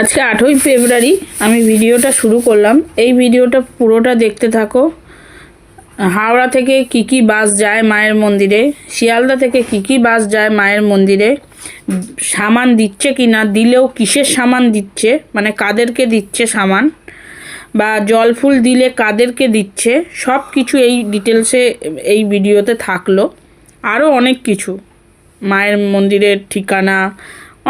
আজকে আঠই ফেব্রুয়ারি আমি ভিডিওটা শুরু করলাম। এই ভিডিওটা পুরোটা দেখতে থাকো। হাওড়া থেকে কি কি বাস যায় মায়ের মন্দিরে, শিয়ালদা থেকে কি কি বাস যায় মায়ের মন্দিরে, সামান দিচ্ছে কি না, দিলেও কিসের সামান দিচ্ছে মানে কাদেরকে দিচ্ছে সামান, বা জল ফুল দিলে কাদেরকে দিচ্ছে সব কিছু এই ডিটেলসে এই ভিডিওতে থাকল। আরও অনেক কিছু। মায়ের মন্দিরের ঠিকানা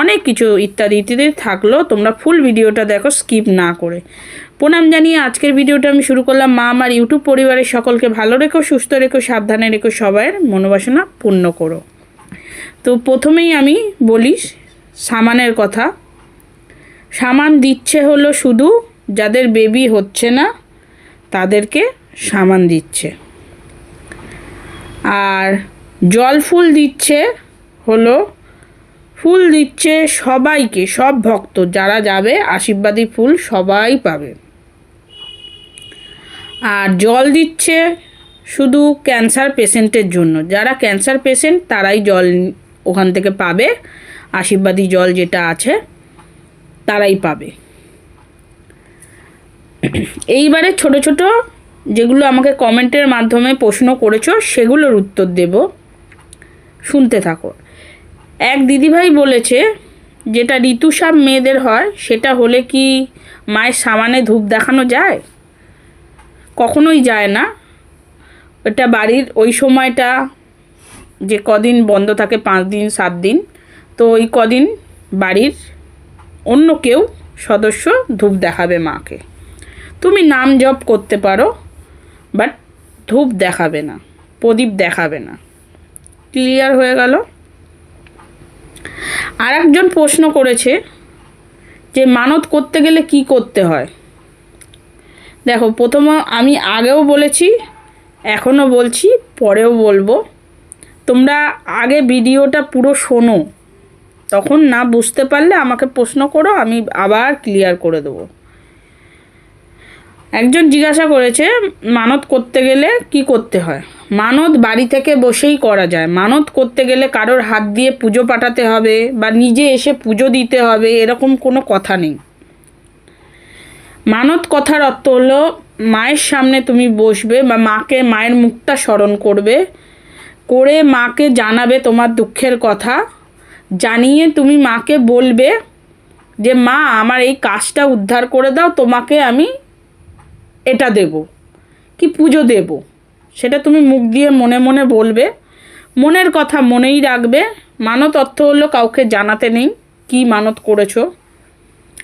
অনেক কিছু ইত্যাদি ইত্যাদি থাকল, তোমরা ফুল ভিডিওটা দেখো স্কিপ না করে। প্রণাম জানিয়ে আজকের ভিডিওটা আমি শুরু করলাম। মা আমার ইউটিউব পরিবারের সকলকে ভালো রেখো, সুস্থ রেখো, সাবধানে রেখো, সবাইয়ের মনোবাসনা পূর্ণ করো। তো প্রথমেই আমি বলি সামানের কথা। সামান দিচ্ছে হলো শুধু যাদের বেবি হচ্ছে না, তাদেরকে সামান দিচ্ছে। আর জল ফুল দিচ্ছে হলো ফুল দিচ্ছে সবাইকে, সব ভক্ত। যারা যাবে, আশীর্বাদী ফুল সবাই পাবে। আর জল দিচ্ছে শুধু ক্যান্সার পেশেন্টের জন্য। যারা ক্যান্সার পেশেন্ট, তারাই জল ওখান থেকে পাবে। আশীর্বাদী জল যেটা আছে, তারাই পাবে। এইবারে ছোট ছোট যেগুলো আমাকে কমেন্টের মাধ্যমে প্রশ্ন করেছ, সেগুলোর উত্তর দেব। শুনতে থাকো। এক দিদিভাই বলেছে, যেটা ঋতুস্রাব মেয়েদের হয়, সেটা হলে কি মায়ের সামানে ধূপ দেখানো যায়? কখনোই যায় না। এটা বাড়ির ওই সময়টা যে কদিন বন্ধ থাকে, পাঁচ দিন, সাত দিন, তো ওই কদিন বাড়ির অন্য কেউ সদস্য ধূপ দেখাবে মাকে। তুমি নাম জপ করতে পারো, বাট ধূপ দেখাবে না, প্রদীপ দেখাবে না। ক্লিয়ার হয়ে গেল? আর একজন প্রশ্ন করেছে যে মানত করতে গেলে কি করতে হয়? দেখো, প্রথম আমি আগেও বলেছি, এখনও বলছি, পরেও বলব। তোমরা আগে ভিডিওটা পুরো শোনো। তখন না বুঝতে পারলে আমাকে প্রশ্ন করো, আমি আবার ক্লিয়ার করে দেবো। একজন জিজ্ঞাসা করেছে, মানত করতে গেলে কি করতে হয়? মানত বাড়ি থেকে বসেই করা যায়। মানত করতে গেলে কারোর হাত দিয়ে পুজো পাঠাতে হবে বা নিজে এসে পুজো দিতে হবে, এরকম কোনো কথা নেই। মানত কথার অর্থ হলো, মায়ের সামনে তুমি বসবে বা মাকে মায়ের মুখটা স্মরণ করবে, করে মাকে জানাবে তোমার দুঃখের কথা, জানিয়ে তুমি মাকে বলবে যে, মা, আমার এই কাজটা উদ্ধার করে দাও, তোমাকে আমি এটা দেব, কি পুজো দেব। সেটা তুমি মুখ দিয়ে মনে মনে বলবে। মনের কথা মনেই রাখবে। মানত অর্থ হলো কাউকে জানাতে নেই, কি মানত করেছ।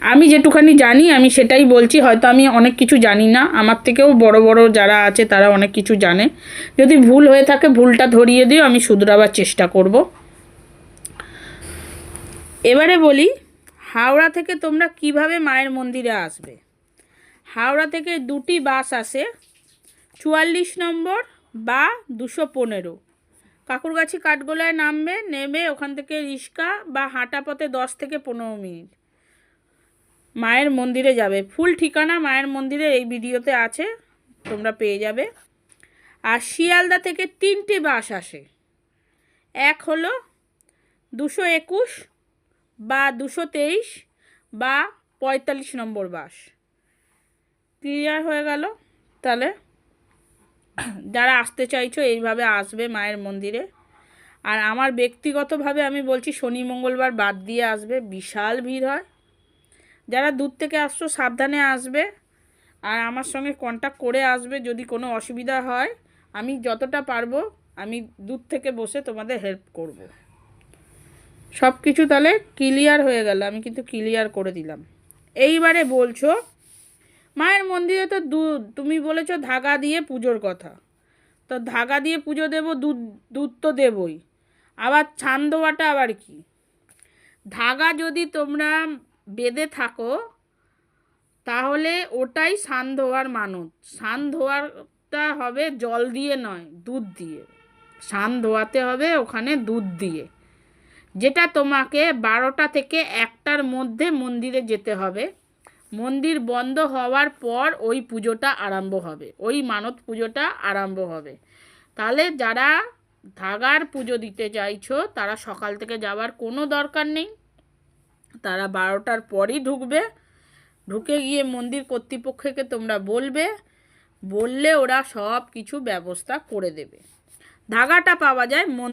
আমি যেটুখানি জানি, আমি সেটাই বলছি। হয়তো আমি অনেক কিছু জানি না। আমার থেকেও বড় বড় যারা আছে, তারা অনেক কিছু জানে। যদি ভুল হয়ে থাকে, ভুলটা ধরিয়ে দিও, আমি শুধরাবার চেষ্টা করব। এবারে বলি, হাওড়া থেকে তোমরা কীভাবে মায়ের মন্দিরে আসবে? হাওড়া থেকে দুটি বাস আসে। চুয়াল্লিশ নম্বর বা দুশো পনেরো। কাকুরগাছি কাঠগোলায় নামবে, নেমে ওখান থেকে রিক্সা বা হাঁটা পথে দশ থেকে পনেরো মিনিট। মায়ের মন্দিরে যাবে। ফুল ঠিকানা মায়ের মন্দিরে এই ভিডিওতে আছে, তোমরা পেয়ে যাবে। আর শিয়ালদা থেকে তিনটে বাস আসে। এক হলো দুশো একুশ বা দুশো তেইশ বা পঁয়তাল্লিশ নম্বর বাস। ক্লিয়ার হয়ে গেল? তাহলে যারা আসতে চাইছো, এইভাবে আসবে মায়ের মন্দিরে। আর আমার ব্যক্তিগতভাবে আমি বলছি, শনি মঙ্গলবার বাদ দিয়ে আসবে, বিশাল ভিড় হয়। যারা দূর থেকে আসছো, সাবধানে আসবে। আর আমার সঙ্গে কন্ট্যাক্ট করে আসবে, যদি কোনো অসুবিধা হয়। আমি যতটা পারব, আমি দূর থেকে বসে তোমাদের হেল্প করব। সব কিছু তাহলে ক্লিয়ার হয়ে গেল, আমি কিন্তু ক্লিয়ার করে দিলাম। এইবারে বলছো মায়ের মন্দিরে তো দুধ তুমি বলেছ ধাগা দিয়ে পুজোর কথা। তো ধাগা দিয়ে পুজো দেবো, দুধ দুধ তো দেবই। আবার ছান দেওয়াটা আবার কি? ধাগা যদি তোমরা বেঁধে থাকো, তাহলে ওটাই সান ধোয়ার মানত। সান ধোয়ারটা হবে জল দিয়ে নয়, দুধ দিয়ে। সান ধোয়াতে হবে ওখানে দুধ দিয়ে। যেটা তোমাকে বারোটা থেকে একটার মধ্যে মন্দিরে যেতে হবে। মন্দির বন্ধ হওয়ার পর ওই পুজোটা আরম্ভ হবে। ওই মানত পুজোটা আরম্ভ হবে। তাহলে যারা ধাগার পুজো দিতে চাইছো, তারা সকাল থেকে যাওয়ার কোনো দরকার নেই। তারা বারোটার পরই ঢুকবে। ঢুকে গিয়ে মন্দির কর্তৃপক্ষকে তোমরা বলবে। বললে ওরা সব কিছু ব্যবস্থা করে দেবে। ধাগাটা পাওয়া যায়